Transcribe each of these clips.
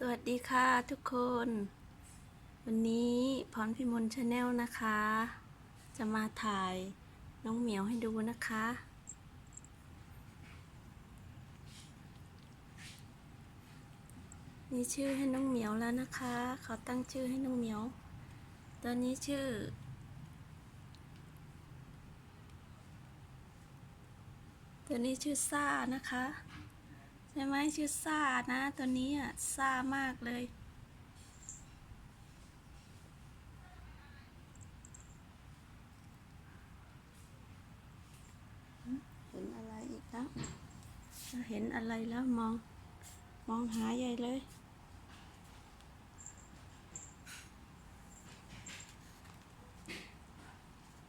สวัสดีค่ะทุกคน วันนี้พรพิมลชาแนลนะคะ จะมาถ่ายน้องเหมียวให้ดูนะคะมีชื่อให้น้องเหมียวแล้วนะคะ เขอตั้งชื่อให้น้องเหมียวตัวนี้ชื่อตัวนี้ชื่อซ่านะคะ ช่ไหมชื่อซ่านะตัวนี้อะซ่ามากเลย เห็นอะไรอีกแล้วเห็นอะไรแล้วมอง มองหาใหญ่เลย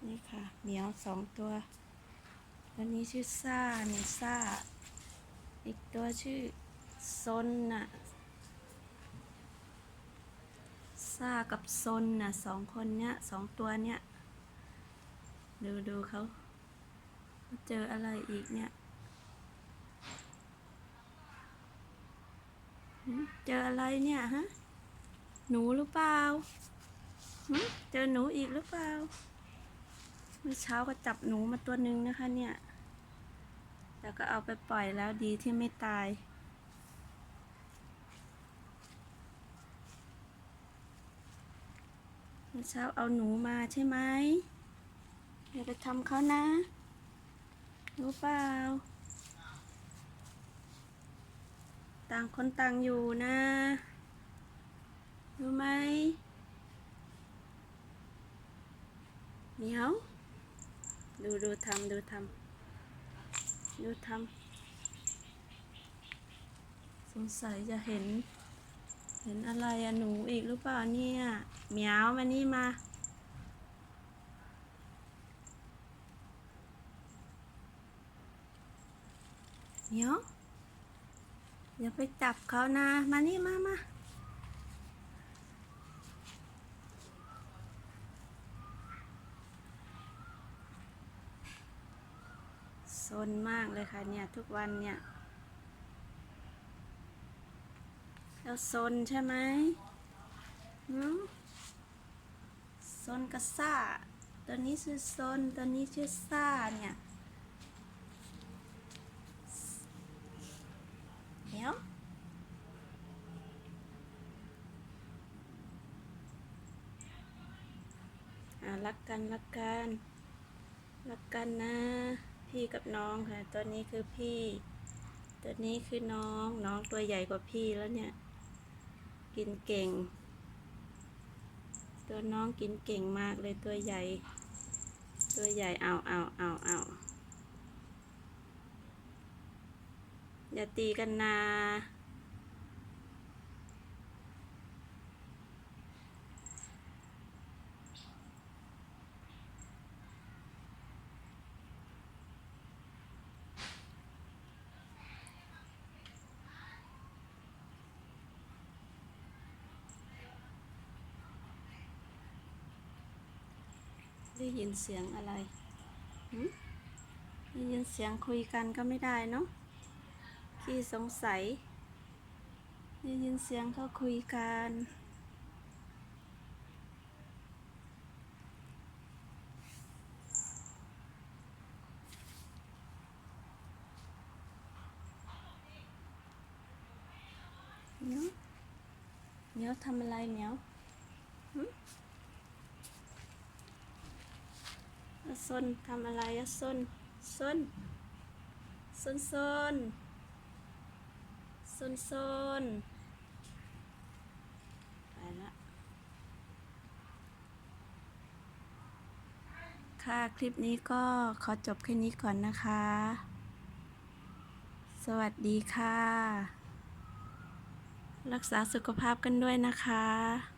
นี่ค่ะเหมียวสองตัว ตัวนี้ชื่อซ่าเนี่ยซ่า อีกตัวชื่อซนน่ะซากับซนน่ะสองคนเนี้ยสองตัวเนี้ยดูดูเขาเจออะไรอีกเนี่ยเจออะไรเนี่ยฮะหนูหรือเปล่าเจอหนูอีกหรือเปล่าเมื่อเช้าก็จับหนูมาตัวหนึ่งนะคะเนี่ย แล้วก็เอาไปปล่อยแล้วดีที่ไม่ตาย เช้าเอาหนูมาใช่ไหมอย่าไปทำเขานะ รู้เปล่า ต่างคนต่างอยู่นะ รู้ไหมเหนียว ดูดูทำดูทำ ดูทำสงสัยจะเห็น เห็นอะไรอะหนูอีกหรือเปล่าเนี่ยเหมียวมานี่มาเหมียวอย่าไปจับเขานะ มานี่มามา ซนมากเลยค่ะเนี่ย ทุกวันเนี่ยแล้วซนใช่ไหมหืมซนกับซ่า ตัวนี้ชื่อซนตัวนี้ชื่อซ่าเนี่ย เดี๋ยวอ่ารักกันรักกันรักกันนะ พี่กับน้องค่ะ ตัวนี้คือพี่ ตัวนี้คือน้อง น้องตัวใหญ่กว่าพี่แล้วเนี่ย กินเก่ง ตัวน้องกินเก่งมากเลยตัวใหญ่ ตัวใหญ่เอาเอาเอาเอาอย่าตีกันนะ ได้ยินเสียงอะไรได้ยินเสียงคุยกันก็ไม่ได้เนาะขี้สงสัยได้ยินเสียงเขาคุยกันเหมียวเหมียวทำอะไรเหมียวหึอะ ซนทำอะไรอะซนซนซนซนซนซนไปละค่ะคลิปนี้ก็ขอจบแค่นี้ก่อนนะคะ สวัสดีค่ะ รักษาสุขภาพกันด้วยนะคะ